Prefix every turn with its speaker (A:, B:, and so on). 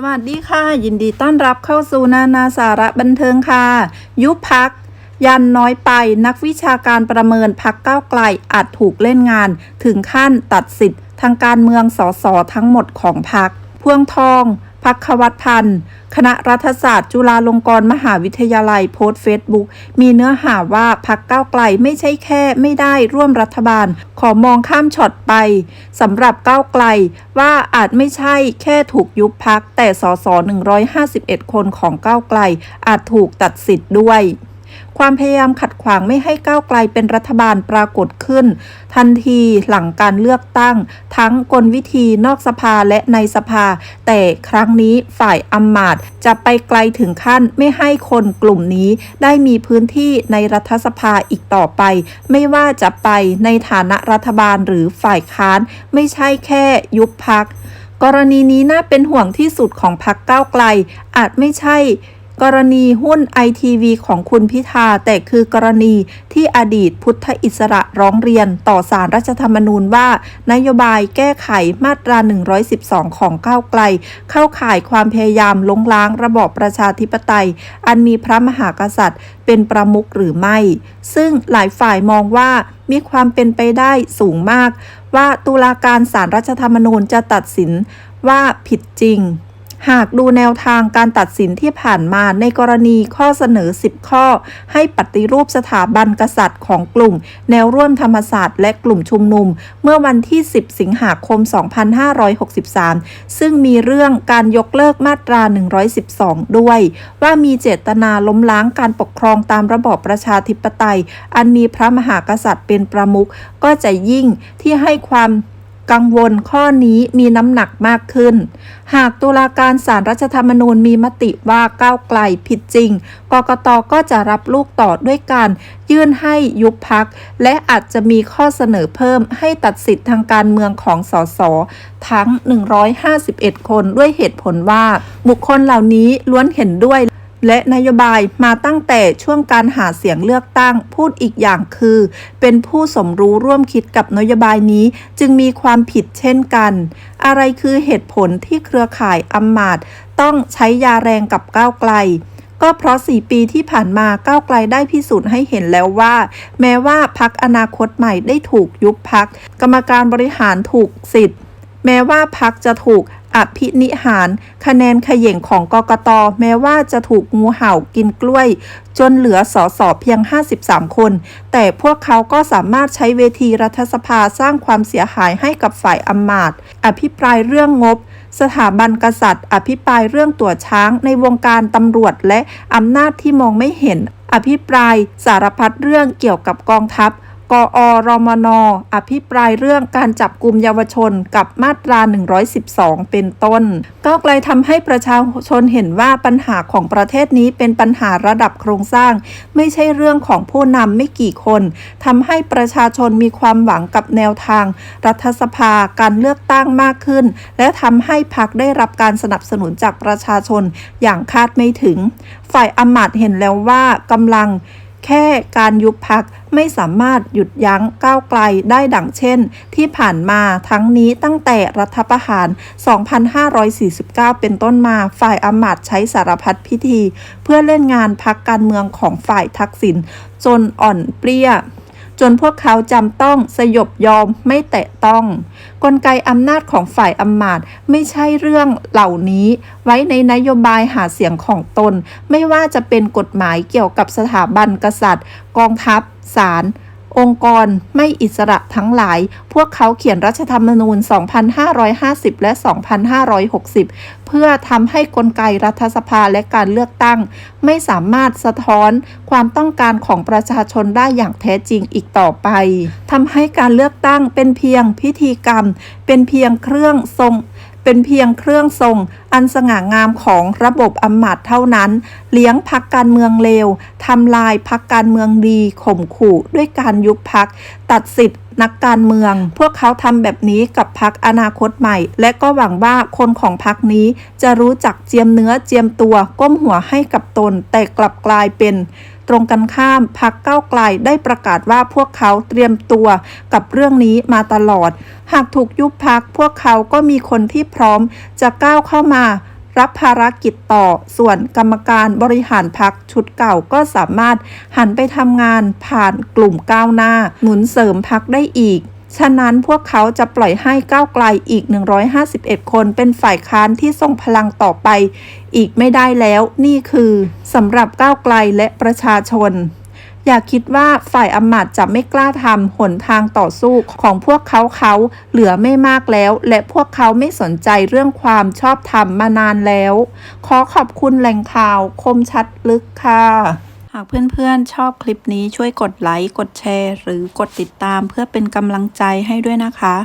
A: สวัสดีค่ะ ยินดีต้อนรับเข้าสู่นานาสาระบันเทิงค่ะ ยุบพัก ยันน้อยไปนักวิชาการประเมินพักก้าวไกลอาจถูกเล่นงาน ถึงขั้นตัดสิทธิ์ ทางการเมืองสสทั้งหมดของพักพวงทอง พักควัตพันธ์ คณะรัฐศาสตร์จุฬาลงกรณ์มหาวิทยาลัยโพสต์เฟซบุ๊กมีเนื้อหาว่าพักก้าวไกลไม่ใช่แค่ไม่ได้ร่วมรัฐบาล ขอมองข้ามช็อตไปสำหรับก้าวไกลว่าอาจไม่ใช่แค่ถูกยุบพักแต่สส151 คนของก้าวไกล อาจถูกตัดสิทธิ์ด้วย ความพยายามขัดขวางไม่ให้ก้าวไกลเป็นรัฐบาลปรากฏขึ้น ทันทีหลังการเลือกตั้ง ทั้งกลวิธีนอกสภาและในสภา แต่ครั้งนี้ฝ่ายอำมาตย์จะไปไกลถึงขั้นไม่ให้คนกลุ่มนี้ได้มีพื้นที่ในรัฐสภาอีกต่อไป ไม่ว่าจะไปในฐานะรัฐบาลหรือฝ่ายค้าน ไม่ใช่แค่ยุบพัก กรณีนี้น่าเป็นห่วงที่สุดของพักก้าวไกล อาจไม่ใช่ กรณีหุ้นไอทีวีของคุณพิธา แต่คือกรณีที่อดีตพุทธอิสระร้องเรียนต่อสารรัฐธรรมนูญว่า นโยบายแก้ไขมาตรา 112 ของก้าวไกล เข้าข่ายความพยายามล้มล้างระบอบประชาธิปไตย อันมีพระมหากษัตริย์เป็นประมุขหรือไม่ ซึ่งหลายฝ่ายมองว่ามีความเป็นไปได้สูงมาก ว่าตุลาการสารรัฐธรรมนูญจะตัดสินว่าผิดจริง หากดูแนวทางการตัดสินที่ผ่านมาในกรณีข้อเสนอ 10 ข้อ ให้ปฏิรูปสถาบันกษัตริย์ของกลุ่ม แนวร่วมธรรมศาสตร์และกลุ่มชุมนุม เมื่อวันที่ 10 สิงหาคม 2563 ซึ่งมีเรื่องการยกเลิกมาตรา 112 ด้วย ว่ามีเจตนาล้มล้างการปกครองตามระบอบประชาธิปไตย อันมีพระมหากษัตริย์เป็นประมุขก็จะยิ่งที่ให้ความ กังวลข้อนี้มีน้ำหนักมากขึ้น หากตุลาการศารรัฐธรรมนูญมีมติว่าก้าวไกลผิดจริง กกตก็จะรับลูกต่อด้วยการยื่นให้ยุบพัก และอาจจะมีข้อเสนอเพิ่มให้ตัดสิทธิ์ทางการเมืองของสสทั้ง 151 คนด้วยเหตุผลว่า บุคคลเหล่านี้ล้วนเห็นด้วย และนโยบายมาตั้งแต่ช่วงการหาเสียงเลือกตั้ง พูดอีกอย่างคือ เป็นผู้สมรู้ร่วมคิดกับนโยบายนี้ จึงมีความผิดเช่นกัน อะไรคือเหตุผลที่เครือข่ายอำมาตต้องใช้ยาแรงกับก้าวไกลก็เพราะ 4 ปีที่ผ่านมาก้าวไกลได้พิสูจน์ให้เห็นแล้วว่า แม้ว่าพักอนาคตใหม่ได้ถูกยุบพัก กรรมการบริหารถูกสิทธิ์ แม้ว่าพักจะถูก อภินิหาร คะแนนขย่งของกกต แม้ว่าจะถูกงูเห่ากินกล้วย จนเหลือสอสอเพียง 53 คน แต่พวกเขาก็สามารถใช้เวทีรัฐสภาสร้างความเสียหายให้กับฝ่ายอำมาตย์อภิปรายเรื่องงบสถาบันกษัตริย์ อภิปรายเรื่องตัวช้างในวงการตำรวจและอำนาจที่มองไม่เห็น อภิปรายสารพัดเรื่องเกี่ยวกับกองทัพ กอรมนอภิปรายเรื่องการจับกลุ่มเยาวชนกับมาตรา 112 เป็นต้น ก้าวไกลทำให้ประชาชนเห็นว่าปัญหาของประเทศนี้เป็นปัญหาระดับโครงสร้าง ไม่ใช่เรื่องของผู้นำไม่กี่คนทำให้ประชาชนมีความหวังกับแนวทาง รัฐสภาการเลือกตั้งมากขึ้น และทำให้พรรคได้รับการสนับสนุนจากประชาชนอย่างคาดไม่ถึง ฝ่ายอำมาตย์เห็นแล้วว่ากำลัง แค่การยุบพักไม่สามารถหยุดยั้งก้าวไกลได้ดังเช่น ที่ผ่านมาทั้งนี้ตั้งแต่รัฐประหาร 2549 เป็นต้นมาฝ่ายอำมาตย์ใช้สารพัดพิธี เพื่อเล่นงานพักการเมืองของฝ่ายทักษิณจนอ่อนเปรี้ย จนพวกเขาจำต้องสยบยอมไม่แตะต้อง กลไกอำนาจของฝ่ายอำมาตย์ไม่ใช่เรื่องเหล่านี้ ไว้ในนโยบายหาเสียงของตน ไม่ว่าจะเป็นกฎหมายเกี่ยวกับสถาบันกษัตริย์ กองทัพศาล องค์กรไม่อิสระทั้งหลาย พวกเขาเขียนรัฐธรรมนูญ 2550 และ 2560 เพื่อทำให้กลไกรัฐสภาและการเลือกตั้ง ไม่สามารถสะท้อนความต้องการของประชาชนได้อย่างแท้จริงอีกต่อไปทำให้การเลือกตั้งเป็นเพียงพิธีกรรม เป็นเพียงเครื่องทรง เป็นเพียงเครื่องทรง อันสง่างามของระบบอำมาตย์เท่านั้น เลี้ยงพักการเมืองเลวทำลายพักการเมืองดีข่มขู่ด้วยการยุบพัก ตัดสิทธิ์ นักการเมือง พวกเขาทำแบบนี้กับพักอนาคตใหม่ และก็หวังว่าคนของพักนี้จะรู้จักเจียมเนื้อเจียมตัวก้มหัวให้กับตน แต่กลับกลายเป็นตรงกันข้ามพักเก้าไกลได้ประกาศว่าพวกเขาเตรียมตัวกับเรื่องนี้มาตลอด หากถูกยุบพักพวกเขาก็มีคนที่พร้อมจะก้าวเข้ามา รับภารกิจต่อ ส่วนกรรมการบริหารพักชุดเก่าก็สามารถหันไปทำงานผ่านกลุ่มก้าวหน้า หนุนเสริมพักได้อีกฉะนั้นพวกเขาจะปล่อยให้ก้าวไกลอีก 151 คนเป็นฝ่ายค้านที่ทรงพลังต่อไป อีกไม่ได้แล้วนี่คือสำหรับก้าวไกลและประชาชน อย่าคิดว่าฝ่ายอำมาตย์จะไม่กล้าทำหนทางต่อสู้ของพวกเขาเขาเหลือไม่มากแล้ว และพวกเขาไม่สนใจเรื่องความชอบธรรมมานานแล้ว ขอขอบคุณแหล่งข่าวคมชัดลึกค่ะหากเพื่อนๆชอบคลิปนี้ช่วยกดไลค์ กดแชร์ หรือกดติดตามเพื่อเป็นกำลังใจให้ด้วยนะคะ